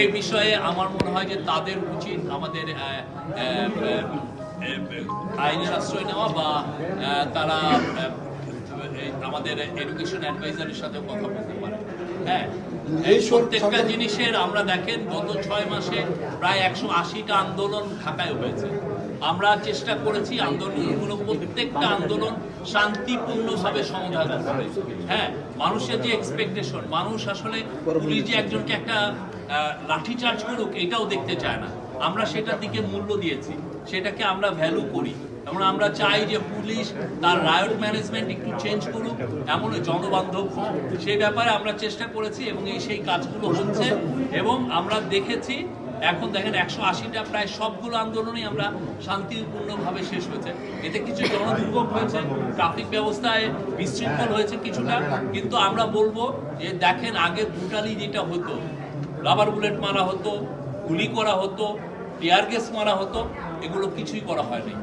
এই বিষয়ে আমার মনে হয় যে তাদের উচিত আমাদের আইনের আশ্রয় নেওয়া বা তারা আমাদের এডুকেশন অ্যাডভাইজারের সাথে কথা বলতে পারে। হ্যাঁ এই প্রত্যেকটা জিনিসের আমরা দেখেন গত ছয় মাসে প্রায় একশো আশিটা আন্দোলন ঢাকায় হয়েছে। আমরা চেষ্টা করেছি আন্দোলনগুলো প্রত্যেকটা আন্দোলন শান্তিপূর্ণভাবে সমাধান করে হ্যাঁ মানুষের যে এক্সপেকটেশন মানুষ আসলে পুলিশ যে একজনকে একটা লাঠিচার্জ করুক, এটাও দেখতে চায় না। আমরা সেটার দিকে মূল্য দিয়েছি, সেটাকে আমরা ভ্যালু করি। এবং আমরা চাই যে পুলিশ তার রায়ট ম্যানেজমেন্ট একটু চেঞ্জ করুক, এমন জনবান্ধব হোক। সেই ব্যাপারে আমরা চেষ্টা করেছি এবং এই সেই কাজগুলো হচ্ছে। এবং আমরা দেখেছি এখন দেখেন একশো আশিটা প্রায় সবগুলো আন্দোলনই আমরা শান্তিপূর্ণভাবে শেষ হয়েছে। এতে কিছু জনদুর্ভোগ হয়েছে ট্রাফিক ব্যবস্থায় বিশৃঙ্খল হয়েছে কিছুটা, কিন্তু আমরা বলব যে দেখেন আগে ব্রুটালি যেটা হতো রাবার বুলেট মারা হতো, গুলি করা হতো টিয়ার গ্যাস মারা হতো, এগুলো কিছুই করা হয়নি।